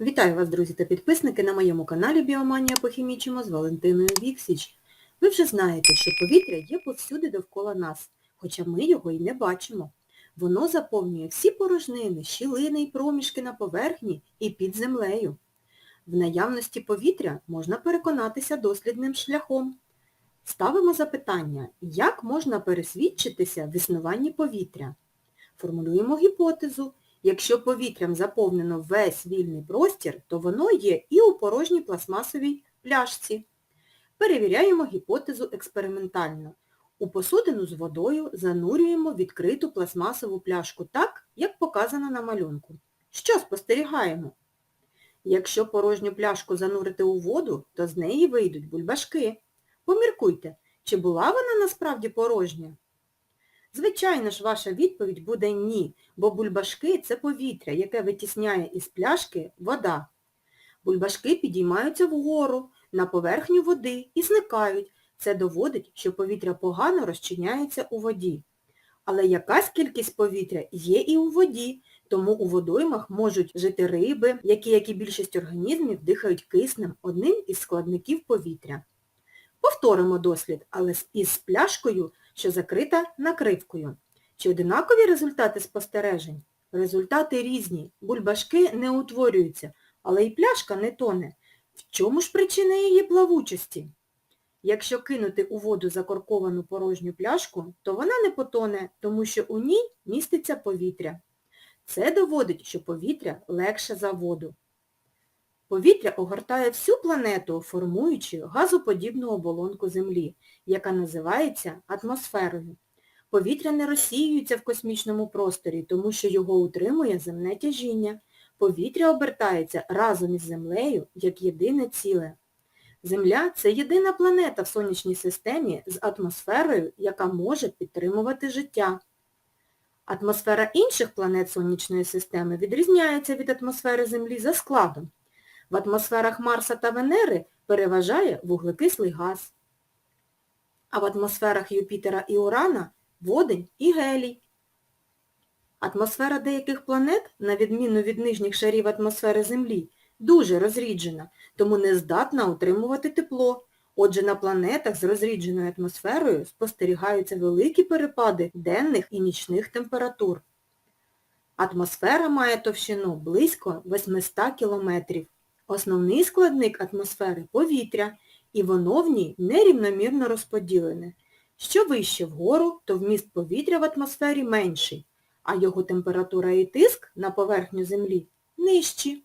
Вітаю вас, друзі та підписники на моєму каналі Біоманія Похімічимо з Валентиною Віксіч. Ви вже знаєте, що повітря є повсюди довкола нас, хоча ми його й не бачимо. Воно заповнює всі порожнини, щілини й проміжки на поверхні і під землею. В наявності повітря можна переконатися дослідним шляхом. Ставимо запитання, як можна пересвідчитися в існуванні повітря? Формулюємо гіпотезу. Якщо повітрям заповнено весь вільний простір, то воно є і у порожній пластмасовій пляшці. Перевіряємо гіпотезу експериментально. У посудину з водою занурюємо відкриту пластмасову пляшку так, як показано на малюнку. Що спостерігаємо? Якщо порожню пляшку занурити у воду, то з неї вийдуть бульбашки. Поміркуйте, чи була вона насправді порожня? Звичайно ж, ваша відповідь буде ні, бо бульбашки – це повітря, яке витісняє із пляшки вода. Бульбашки підіймаються вгору, на поверхню води і зникають. Це доводить, що повітря погано розчиняється у воді. Але якась кількість повітря є і у воді, тому у водоймах можуть жити риби, які, як і більшість організмів, дихають киснем, одним із складників повітря. Повторимо дослід, але із пляшкою, що закрита накривкою. Чи одинакові результати спостережень? Результати різні. Бульбашки не утворюються, але і пляшка не тоне. В чому ж причина її плавучості? Якщо кинути у воду закорковану порожню пляшку, то вона не потоне, тому що у ній міститься повітря. Це доводить, що повітря легше за воду. Повітря огортає всю планету, формуючи газоподібну оболонку Землі, яка називається атмосферою. Повітря не розсіюється в космічному просторі, тому що його утримує земне тяжіння. Повітря обертається разом із Землею як єдине ціле. Земля – це єдина планета в сонячній системі з атмосферою, яка може підтримувати життя. Атмосфера інших планет сонячної системи відрізняється від атмосфери Землі за складом. В атмосферах Марса та Венери переважає вуглекислий газ, а в атмосферах Юпітера і Урана – водень і гелій. Атмосфера деяких планет, на відміну від нижніх шарів атмосфери Землі, дуже розріджена, тому не здатна утримувати тепло. Отже, на планетах з розрідженою атмосферою спостерігаються великі перепади денних і нічних температур. Атмосфера має товщину близько 800 кілометрів. Основний складник атмосфери – повітря, і воно в ній нерівномірно розподілене. Що вище вгору, то вміст повітря в атмосфері менший, а його температура і тиск на поверхню Землі нижчі.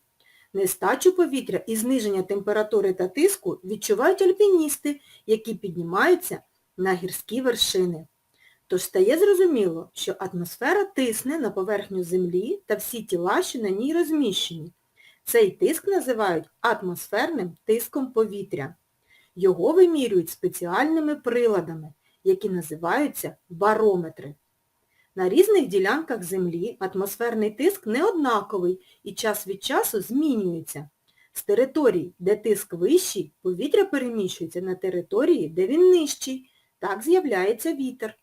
Нестачу повітря і зниження температури та тиску відчувають альпіністи, які піднімаються на гірські вершини. Тож стає зрозуміло, що атмосфера тисне на поверхню Землі та всі тіла, що на ній розміщені. Цей тиск називають атмосферним тиском повітря. Його вимірюють спеціальними приладами, які називаються барометри. На різних ділянках Землі атмосферний тиск не однаковий і час від часу змінюється. З територій, де тиск вищий, повітря переміщується на території, де він нижчий. Так з'являється вітер.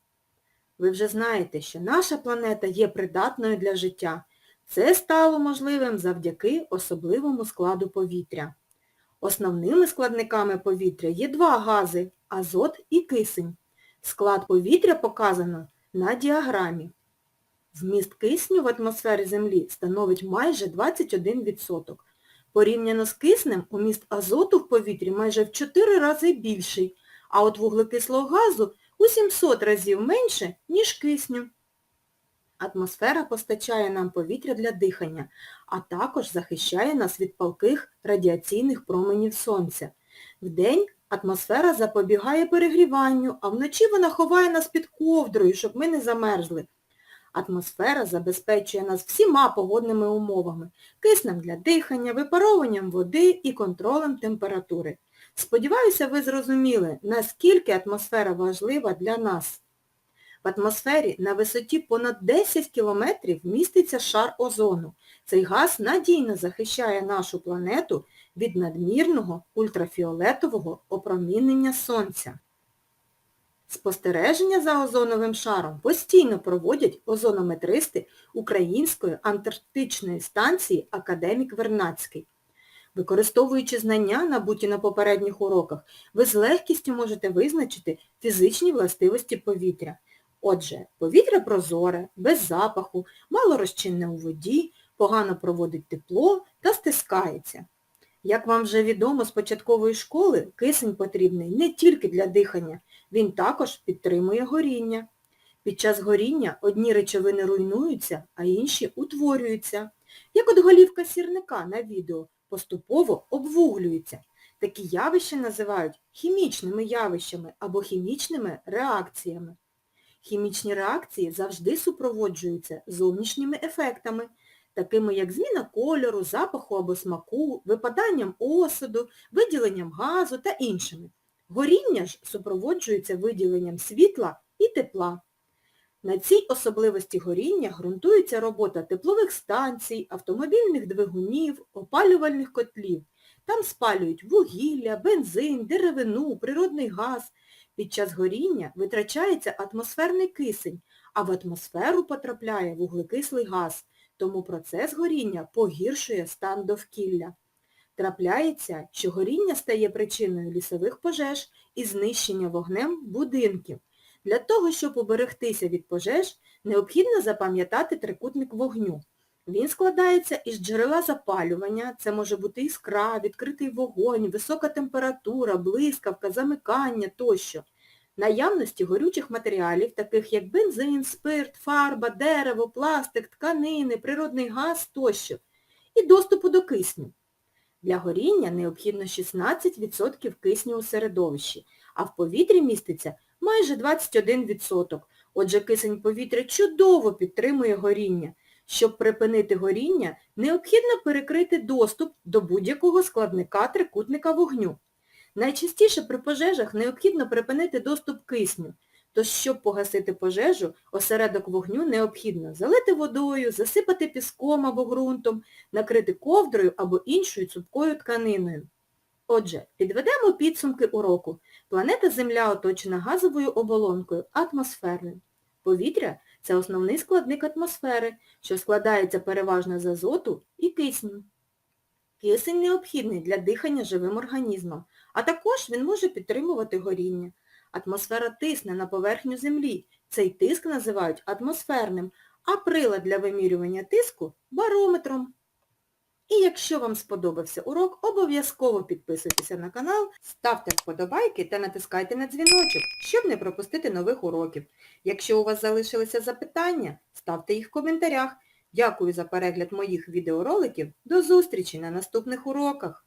Ви вже знаєте, що наша планета є придатною для життя. Це стало можливим завдяки особливому складу повітря. Основними складниками повітря є два гази – азот і кисень. Склад повітря показано на діаграмі. Вміст кисню в атмосфері Землі становить майже 21%. Порівняно з киснем, уміст азоту в повітрі майже в 4 рази більший, а от вуглекислого газу у 700 разів менше, ніж кисню. Атмосфера постачає нам повітря для дихання, а також захищає нас від палких радіаційних променів сонця. Вдень атмосфера запобігає перегріванню, а вночі вона ховає нас під ковдрою, щоб ми не замерзли. Атмосфера забезпечує нас всіма погодними умовами, киснем для дихання, випаровуванням води і контролем температури. Сподіваюся, ви зрозуміли, наскільки атмосфера важлива для нас. В атмосфері на висоті понад 10 кілометрів міститься шар озону. Цей газ надійно захищає нашу планету від надмірного ультрафіолетового опромінення Сонця. Спостереження за озоновим шаром постійно проводять озонометристи Української антарктичної станції Академік Вернадський. Використовуючи знання, набуті на попередніх уроках, ви з легкістю можете визначити фізичні властивості повітря. Отже, повітря прозоре, без запаху, мало розчинне у воді, погано проводить тепло та стискається. Як вам вже відомо з початкової школи, кисень потрібний не тільки для дихання, він також підтримує горіння. Під час горіння одні речовини руйнуються, а інші утворюються. Як от голівка сірника на відео поступово обвуглюється. Такі явища називають хімічними явищами або хімічними реакціями. Хімічні реакції завжди супроводжуються зовнішніми ефектами, такими як зміна кольору, запаху або смаку, випаданням осаду, виділенням газу та іншими. Горіння ж супроводжується виділенням світла і тепла. На цій особливості горіння ґрунтується робота теплових станцій, автомобільних двигунів, опалювальних котлів. Там спалюють вугілля, бензин, деревину, природний газ. Під час горіння витрачається атмосферний кисень, а в атмосферу потрапляє вуглекислий газ, тому процес горіння погіршує стан довкілля. Трапляється, що горіння стає причиною лісових пожеж і знищення вогнем будинків. Для того, щоб уберегтися від пожеж, необхідно запам'ятати трикутник вогню. Він складається із джерела запалювання, це може бути іскра, відкритий вогонь, висока температура, блискавка, замикання тощо. Наявності горючих матеріалів, таких як бензин, спирт, фарба, дерево, пластик, тканини, природний газ тощо. І доступу до кисню. Для горіння необхідно 16% кисню у середовищі, а в повітрі міститься майже 21%. Отже, кисень повітря чудово підтримує горіння. Щоб припинити горіння, необхідно перекрити доступ до будь-якого складника трикутника вогню. Найчастіше при пожежах необхідно припинити доступ кисню. Тож, щоб погасити пожежу, осередок вогню необхідно залити водою, засипати піском або ґрунтом, накрити ковдрою або іншою цупкою тканиною. Отже, підведемо підсумки уроку. Планета Земля оточена газовою оболонкою, атмосферою. Повітря – це основний складник атмосфери, що складається переважно з азоту і кисню. Кисень необхідний для дихання живим організмом, а також він може підтримувати горіння. Атмосфера тисне на поверхню Землі. Цей тиск називають атмосферним, а прилад для вимірювання тиску – барометром. І якщо вам сподобався урок, обов'язково підписуйтеся на канал, ставте вподобайки та натискайте на дзвіночок, щоб не пропустити нових уроків. Якщо у вас залишилися запитання, ставте їх в коментарях. Дякую за перегляд моїх відеороликів. До зустрічі на наступних уроках!